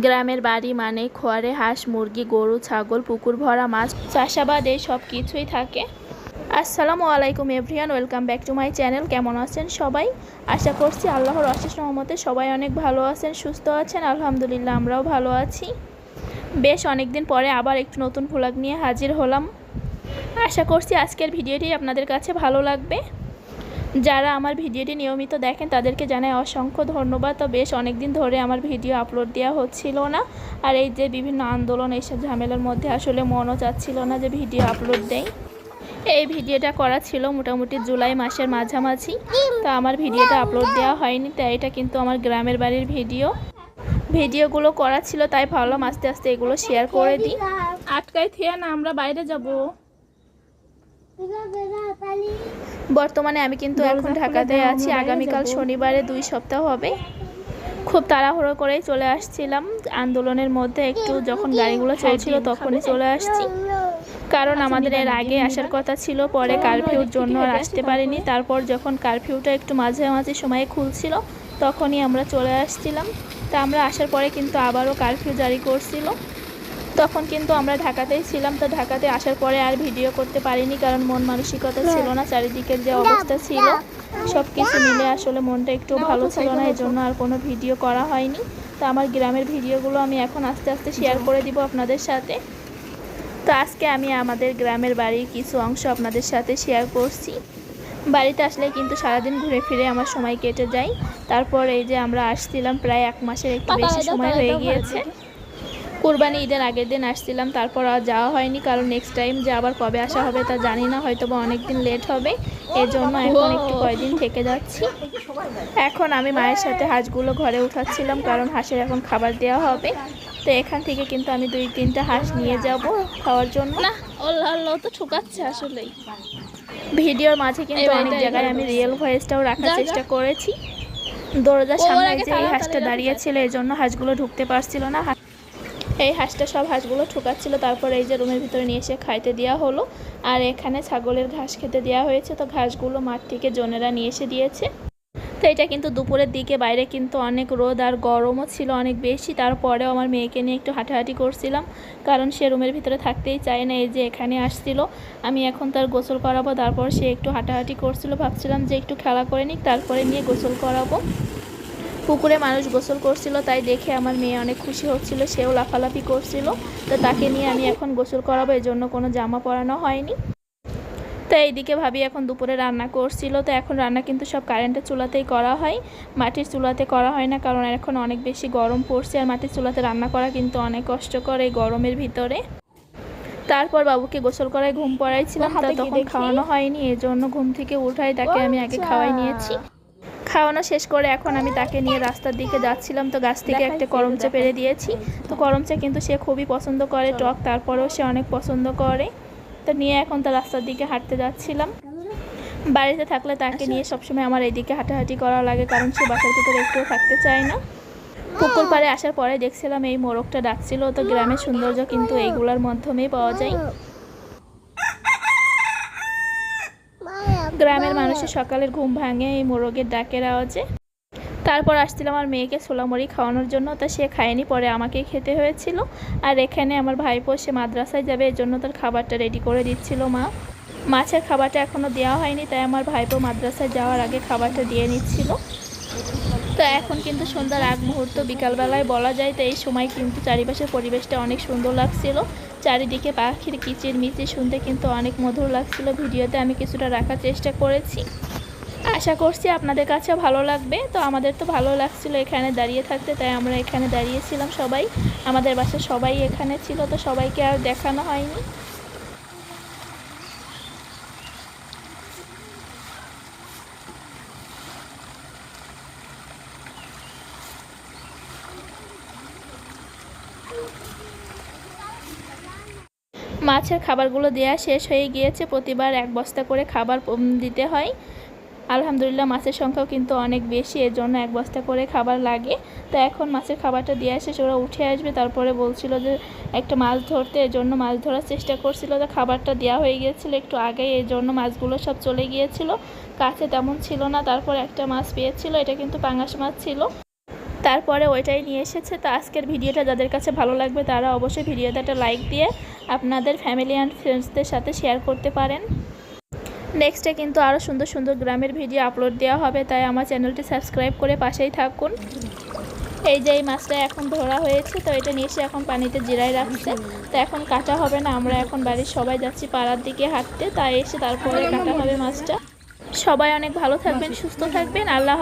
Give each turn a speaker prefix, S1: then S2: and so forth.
S1: গ্রামের বাড়ি মানে খোয়ারে, হাঁস, মুরগি, গরু, ছাগল, পুকুর ভরা মাছ, চাষাবাদ, এই সব কিছুই থাকে। আসসালামু আলাইকুম everyone, welcome back to my channel. কেমন আছেন সবাই? আশা করছি আল্লাহর অশেষ রহমতে সবাই অনেক ভালো আছেন, সুস্থ আছেন, আলহামদুলিল্লাহ আমরাও ভালো আছি। বেশ অনেক দিন পরে আবার একটু নতুন ভ্লগ নিয়ে হাজির হলাম। আশা করছি আজকের ভিডিওটি আপনাদের কাছে ভালো লাগবে। যারা আমার ভিডিওটি নিয়মিত দেখেন, তাদেরকে জানাই অসংখ্য ধন্যবাদ। তো বেশ অনেক দিন ধরে আমার ভিডিও আপলোড দেওয়া হচ্ছিল না। আর এই যে বিভিন্ন আন্দোলন, এইসব ঝামেলার মধ্যে আসলে মনও চাচ্ছিল না যে ভিডিও আপলোড দেই। এই ভিডিওটা করা ছিল মোটামুটি জুলাই মাসের মাঝামাঝি। তো আমার ভিডিওটা আপলোড দেওয়া হয়নি, তাই এটা কিন্তু আমার গ্রামের বাড়ির ভিডিও। ভিডিওগুলো করা ছিল, তাই ভাবলাম আস্তে আস্তে এগুলো শেয়ার করে দিই। আটকাই থিয়া না, আমরা বাইরে যাব। বর্তমানে আমি কিন্তু এখন ঢাকাতে আছি। আগামীকাল শনিবারে দুই সপ্তাহ হবে। খুব তাড়াহুড়ো করেই চলে আসছিলাম। আন্দোলনের মধ্যে একটু যখন গাড়িগুলো চলছিল তখনই চলে আসছি। কারণ আমাদের এর আগে আসার কথা ছিল পরে কারফিউর জন্য আর আসতে পারিনি। তারপর যখন কারফিউটা একটু মাঝে মাঝে সময়ে খুলছিল তখনই আমরা চলে আসছিলাম। তা আমরা আসার পরে কিন্তু আবারও কারফিউ জারি করছিল। তখন কিন্তু আমরা ঢাকাতেই ছিলাম। তো ঢাকাতে আসার পরে আর ভিডিও করতে পারিনি কারণ মন মানসিকতা ছিল না চারিদিকের যে অবস্থা ছিল সব কিছু মিলে আসলে মনটা একটু ভালো ছিল না এই জন্য আর কোনো ভিডিও করা হয়নি। তো আমার গ্রামের ভিডিওগুলো আমি এখন আস্তে আস্তে শেয়ার করে দিব আপনাদের সাথে। তো আজকে আমি আমাদের গ্রামের বাড়ির কিছু অংশ আপনাদের সাথে শেয়ার করছি। বাড়িতে আসলে কিন্তু সারাদিন ঘুরে ফিরে আমার সময় কেটে যায়। তারপর এই যে আমরা আসছিলাম প্রায় এক মাসের একটু বেশি সময় হয়ে গিয়েছে। কুরবানি ঈদের আগের দিন আসছিলাম তারপর আর যাওয়া হয়নি কারণ নেক্সট টাইম যে আবার কবে আসা হবে তা জানি না হয়তো বা অনেক দিন লেট হবে এই জন্য এখন একটু কয়দিন থেকে যাচ্ছি। এখন আমি মায়ের সাথে হাঁসগুলো ঘরে উঠাচ্ছিলাম কারণ হাঁসের এখন খাবার দেওয়া হবে তো এখান থেকে কিন্তু আমি দুই তিনটা হাঁস নিয়ে যাব খাওয়ার জন্য। না আল্লাহ তো ঠুকাচ্ছে আসলেই। ভিডিওর মাঝে কিন্তু অনেক জায়গায় আমি রিয়েল ভয়েসটাও রাখার চেষ্টা করেছি। দরজার সামনে যে এই হাঁসটা দাঁড়িয়েছিল এই জন্য হাঁসগুলো ঢুকতে পারছিল না। এই হাঁসটা সব হাঁসগুলো ঠোকাচ্ছিল। তারপর এই যে রুমের ভিতরে নিয়ে এসে খাইতে দেওয়া হলো। আর এখানে ছাগলের ঘাস খেতে দেওয়া হয়েছে। তো ঘাসগুলো মাঠ থেকে জনেরা নিয়ে এসে দিয়েছে। তো এটা কিন্তু দুপুরের দিকে, বাইরে কিন্তু অনেক রোদ আর গরমও ছিল অনেক বেশি। তারপরেও আমার মেয়েকে নিয়ে একটু হাঁটাহাঁটি করছিলাম। কারণ সে রুমের ভিতরে থাকতেই চায় না, এই যে এখানে আসছিল। আমি এখন তার গোসল করাবো। তারপর সে একটু হাঁটাহাঁটি করছিল। ভাবছিলাম যে একটু খেলা করে নিক, তারপরে নিয়ে গোসল করাবো। পুকুরে মানুষ গোসল করছিল তাই দেখে আমার মেয়ে অনেক খুশি হচ্ছিল সেও লাফালাফি করছিল। তো তাকে নিয়ে আমি এখন গোসল করাবো এর জন্য কোনো জামা পরানো হয়নি। তো এইদিকে ভাবি এখন দুপুরে রান্না করছিল তো এখন রান্না কিন্তু সব কারেন্টের চুলাতেই করা হয়। মাটির চুলাতে করা হয় না কারণ এখন অনেক বেশি গরম পড়ছে আর মাটির চুলাতে রান্না করা কিন্তু অনেক কষ্টকর এই গরমের ভিতরে। তারপর বাবুকে গোসল করায় ঘুম পড়াইছিলাম তা তখন খাওয়ানো হয়নি এই জন্য ঘুম থেকে উঠাই তাকে আমি আগে খাওয়াই নিয়েছি। খাওয়ানো শেষ করে এখন আমি তাকে নিয়ে রাস্তার দিকে যাচ্ছিলাম। তো গাছ থেকে একটা করমচা পেরে দিয়েছি। তো করমচা কিন্তু সে খুবই পছন্দ করে টক তারপরেও সে অনেক পছন্দ করে। তো নিয়ে এখন তো রাস্তার দিকে হাঁটতে যাচ্ছিলাম। বাড়িতে থাকলে তাকে নিয়ে সবসময় আমার এইদিকে হাঁটাহাঁটি করা লাগে কারণ সে বাসার ভিতরে একটুও থাকতে চায় না। পুকুর পাড়ে আসার পরে দেখছিলাম এই মোরগটা ডাকছিল। তো গ্রামের সৌন্দর্য কিন্তু এইগুলোর মাধ্যমেই পাওয়া যায়। গ্রামের মানুষের সকালের ঘুম ভাঙে এই মোরগের ডাকের আওয়াজে। তারপর আসছিলাম আমার মেয়েকে ছোলামুড়ি খাওয়ানোর জন্য তা সে খায়নি পরে আমাকে খেতে হয়েছিল। আর এখানে আমার ভাইপো সে মাদ্রাসায় যাবে এর জন্য তার খাবারটা রেডি করে দিচ্ছিল মা। মাছের খাবারটা এখনও দেওয়া হয়নি তাই আমার ভাইপো মাদ্রাসায় যাওয়ার আগে খাবারটা দিয়ে নিচ্ছিল। তো এখন কিন্তু সন্ধ্যার আগ মুহূর্ত, বিকালবেলায় বলা যায়, তো এই সময় কিন্তু চারিপাশের পরিবেশটা অনেক সুন্দর লাগছিল। চারিদিকে পাখির কিচির মিচির শুনতে কিন্তু অনেক মধুর লাগছিল। ভিডিওতে আমি কিছুটা রাখার চেষ্টা করেছি। আশা করছি আপনাদের কাছে ভালো লাগবে। তো আমাদের তো ভালো লাগছিল এখানে দাঁড়িয়ে থাকতে, তাই আমরা এখানে দাঁড়িয়েছিলাম সবাই। আমাদের বাসায় সবাই এখানে ছিল, তো সবাইকে আর দেখানো হয়নি। মাছের খাবারগুলো দেয়া শেষ হয়ে গিয়েছে। প্রতিবার এক বস্তা করে খাবার দিতে হয়। আলহামদুলিল্লাহ মাছের সংখ্যাও কিন্তু অনেক বেশি এর জন্য এক বস্তা করে খাবার লাগে। তো এখন মাছের খাবারটা দেওয়া শেষ, ওরা উঠে আসবে। তারপরে বলছিল যে, একটা মাছ ধরতে। এর জন্য মাছ ধরার চেষ্টা করছিল। তো খাবারটা দেওয়া হয়ে গিয়েছিল একটু আগে এর জন্য মাছগুলো সব চলে গিয়েছিল। কাছে তেমন ছিল না, তারপর একটা মাছ পেয়েছিল। এটা কিন্তু পাঙাশ মাছ ছিল। তারপরে ওইটাই নিয়ে এসেছে। তো আজকের ভিডিওটা যাদের কাছে ভালো লাগবে তারা অবশ্যই ভিডিওতে একটা লাইক দিয়ে আপনাদের ফ্যামিলি অ্যান্ড ফ্রেন্ডসদের সাথে শেয়ার করতে পারেন। নেক্সটে কিন্তু আরও সুন্দর সুন্দর গ্রামের ভিডিও আপলোড দেওয়া হবে, তাই আমার চ্যানেলটি সাবস্ক্রাইব করে পাশেই থাকুন। এই যে এই মাছটা এখন ধরা হয়েছে, তো এটা নিয়ে এসে এখন পানিতে জিরায় রাখছে। তো এখন কাটা হবে না, আমরা এখন বাড়ির সবাই যাচ্ছি পাড়ার দিকে হাঁটতে, তাই এসে তারপরে কাটা হবে মাছটা। সবাই অনেক ভালো থাকবেন, সুস্থ থাকবেন, আল্লাহ